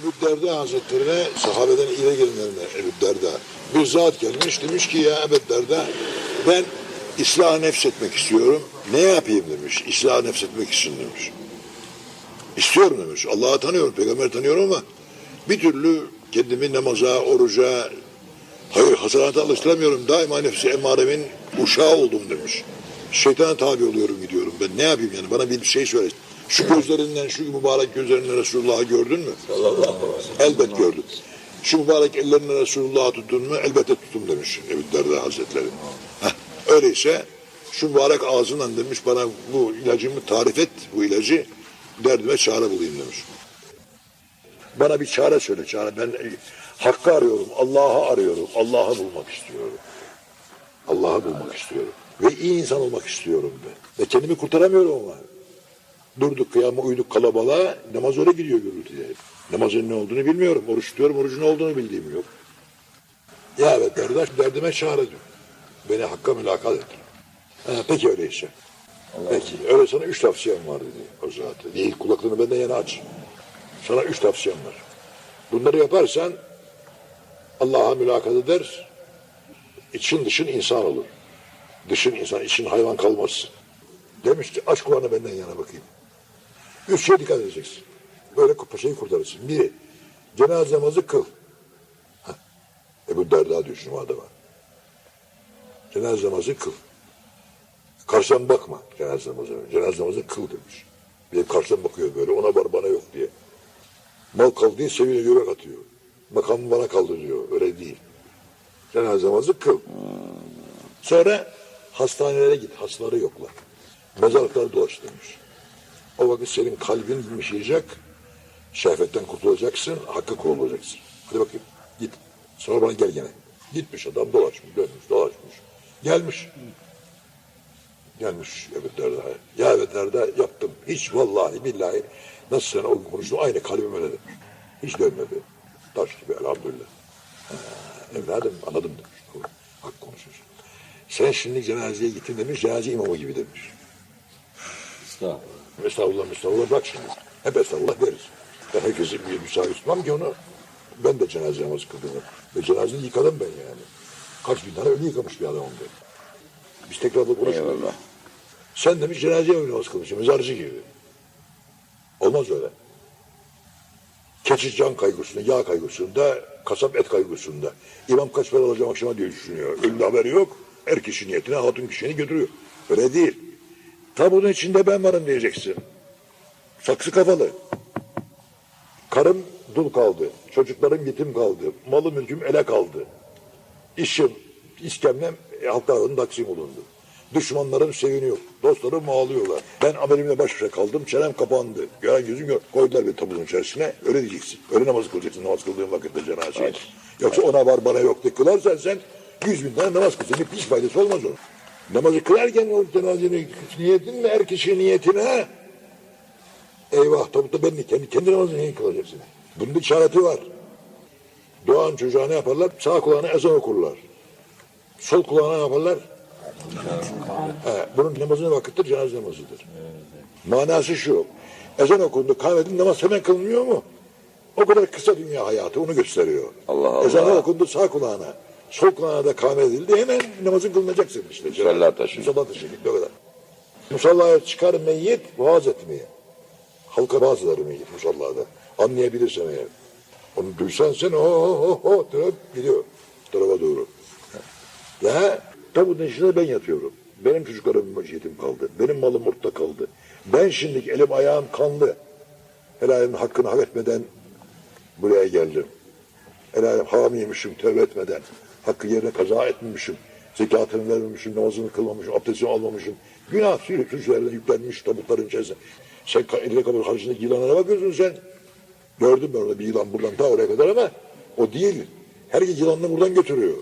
Ebu Derda Hazretleri'ne sahabeden ileri gelenlerine Ebu Derda bir zat gelmiş demiş ki ya Ebu Derda ben ıslah nefsetmek istiyorum. Ne yapayım demiş. İslah nefsetmek için demiş. İstiyorum demiş. Allah'ı tanıyorum, peygamber tanıyorum ama bir türlü kendimi namaza, oruca, hayır hasanata alıştıramıyorum. Daima nefsi emaremin uşağı oldum demiş. Şeytana tabi oluyorum gidiyorum. Ben ne yapayım yani bana bir şey söyle. Şu gözlerinden, şu mübarek gözlerinden Resulullah'ı gördün mü? Sallallahu aleyhi. Elbet gördüm. Şu mübarek ellerine Resulullah'ı tuttun mu? Elbette tuttum demiş Ebu Derda Hazretleri. Heh, öyleyse şu mübarek ağzından demiş bana bu ilacımı tarif et, bu ilacı derdime çare bulayım demiş. Bana bir çare söyle çare. Ben e, hakkı arıyorum, Allah'ı arıyorum, Allah'ı bulmak istiyorum. Allah'ı bulmak istiyorum. Ve iyi insan olmak istiyorum ben. Ve kendimi kurtaramıyorum ama. Durduk kıyama uyduk kalabalığa namaz öyle gidiyor gürültüye. Namazın ne olduğunu bilmiyorum. Oruç tutuyorum orucun ne olduğunu bildiğim yok. Ya evet derdaş derdime çare diyor. Beni hakka mülakat et. Ha, peki öyleyse. Peki öyle sana üç tavsiyem var dedi o zaten. Değil kulaklarını benden yana aç. Sana üç tavsiyem var. Bunları yaparsan Allah'a mülakat eder. için dışın insan olur. Dışın insan, için hayvan kalmaz. Demişti aç kulağını benden yana bakayım. Üç şeye dikkat edeceksin. Böyle paşayı kurtarırsın. Biri, cenaze namazı kıl. Heh. Ebu Derda diyor şu adama. Cenaze namazı kıl. Karşıdan bakma cenaze namazına. Cenaze namazı kıl demiş. De karşıdan bakıyor böyle ona var bana yok diye. Mal kaldı diye sevine yürek atıyor. Makamı bana kaldı diyor. Öyle değil. Cenaze namazı kıl. Sonra hastanelere git. Hastaları yokla. Mezarlıkları dolaş demiş. O vakit senin kalbin yumuşayacak. Şehvetten kurtulacaksın. Hakkı kovulacaksın. Hadi bakayım git. Sonra bana gel gene. Gitmiş adam dolaşmış, dönmüş, dolaşmış. Gelmiş. Gelmiş evet Derda. Ya evet Derda yaptım. Hiç vallahi billahi nasıl sen o gün konuştun aynı kalbim öyle demiş. Hiç dönmedi. Taş gibi elhamdülillah. Ha, evladım anladım demiş. Hak konuşmuş. Sen şimdi cenazeye gittin demiş. Cenaze imamı gibi demiş. Estağfurullah. Estağfurullah, estağfurullah bırak şimdi. Hep estağfurullah deriz. Ben herkesi bir müsaade tutmam ki onu. Ben de cenaze namazı kıldım. Ve cenazeyi yıkadım ben yani. Kaç bin tane ölü yıkamış bir adam onda. Biz tekrar da konuşmuyoruz. Eyvallah. Sen demiş cenazeye namaz kılmışsın, mezarcı gibi. Olmaz öyle. Keçi can kaygısında, yağ kaygısında, kasap et kaygısında. İmam kaç para alacağım akşama diye düşünüyor. Ölümde haberi yok. Er kişi niyetine hatun kişini götürüyor. Öyle değil. Tabutun içinde ben varım diyeceksin. Saksı kafalı. Karım dul kaldı. Çocuklarım yetim kaldı. Malı mülküm ele kaldı. İşim, iskemlem e, halk tarafından taksim olundu. Düşmanlarım seviniyor. Dostlarım ağlıyorlar. Ben amelimle baş başa kaldım. Çenem kapandı. Gören gözüm yok. Koydular bir tabutun içerisine. Öyle diyeceksin. Öyle namaz kılacaksın. Namaz kıldığın vakitte cenazeyi. Yoksa ona var bana yok diye kılarsan sen yüz bin tane namaz kılsın. Hiç faydası olmaz onun. Namazı kılarken o cenazenin niyetin mi? Er kişi niyetine Eyvah tabutta ben kendi, kendi namazını neyin kılacaksın? Bunun bir işareti var. Doğan çocuğa ne yaparlar? Sağ kulağına ezan okurlar. Sol kulağına ne yaparlar? He, bunun namazının vakittir, cenaze namazıdır. Manası şu. Ezan okundu, kahvedin namaz hemen kılınmıyor mu? O kadar kısa dünya hayatı onu gösteriyor. Allah Allah. Ezanı okundu sağ kulağına. Kulağına da kahve edildi. Hemen namazın kılınacaksın işte. Musalla taşı. Musalla taşı. O kadar. Musallaya çıkar meyyit vaaz etmeye. Halka vaaz eder meyyit musallada. Anlayabilirsen eğer. Onu duysan sen o o o diyor, gidiyor. Tarafa doğru. Ve tabutun içinde ben yatıyorum. Benim çocuklarım yetim kaldı. Benim malım ortada kaldı. Ben şimdi elim ayağım kanlı. Helalimin hakkını hak etmeden buraya geldim. Helalim haram yemişim tövbe etmeden. Hakkı yerine kaza etmemişim. Zekatını vermemişim, namazını kılmamışım, abdestimi almamışım. Günah sürü suçlarına yüklenmiş tabutların içerisinde. Sen eline kabul harcındaki yılana bakıyorsun sen. Gördüm ben orada bir yılan buradan ta oraya kadar ama o değil. Herkes yılanını buradan götürüyor.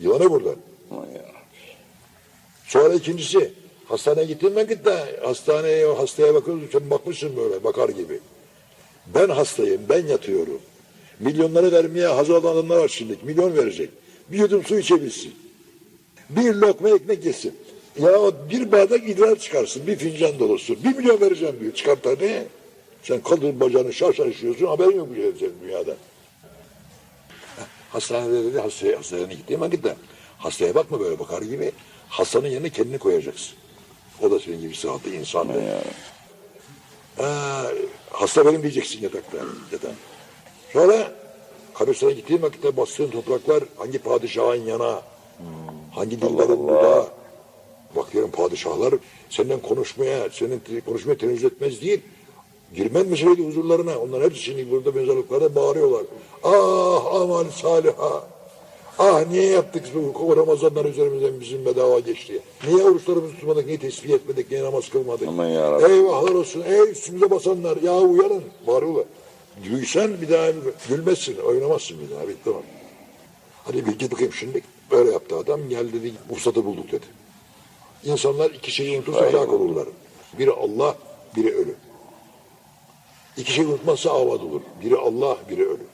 Yılanı buradan. Sonra ikincisi hastaneye gittim ben git de hastaneye o hastaya bakıyorsun sen bakmışsın böyle bakar gibi. Ben hastayım ben yatıyorum. Milyonları vermeye hazır olan adamlar var şimdi. Milyon verecek. Bir yudum su içebilsin. Bir lokma ekmek yesin. Ya o bir bardak idrar çıkarsın. Bir fincan dolusu. Bir milyon vereceğim diyor. Çıkartar ne? Sen kadın bacağını şarşar işiyorsun haberin yok bu şeyden senin dünyada. Hastanede dedi hastaya, hastaneye gittiğim vakitte hastaya bakma böyle bakar gibi hastanın yerine kendini koyacaksın. O da senin gibi sıhhatli insan. Ha, hasta benim diyeceksin yatakta. Yatak. Sonra kabristana gittiğim vakitte bastığın topraklar hangi padişahın yana, hangi dillerin burada. Bakıyorum padişahlar senden konuşmaya, senin konuşmaya tenezzül etmez değil. Girmen meseleydi huzurlarına. Onlar hepsi şimdi burada mezarlıklarda bağırıyorlar. Ah aman saliha. Ah niye yaptık bu Ramazanlar üzerimizden bizim bedava geçti. Niye oruçlarımızı tutmadık, niye tesbih etmedik, niye namaz kılmadık. Aman yarabbim. Eyvahlar olsun, ey üstümüze basanlar, ya uyanın, bağırıyorlar. Gülsen bir daha gülmezsin, oynamazsın bir daha, bitti o. Hadi bir git bakayım şimdi. Böyle yaptı adam, gel dedi, ruhsatı bulduk dedi. İnsanlar iki şeyi unutursa helak olurlar. Biri Allah, biri ölü. İki şey unutmazsa avad olur. Biri Allah, biri ölü.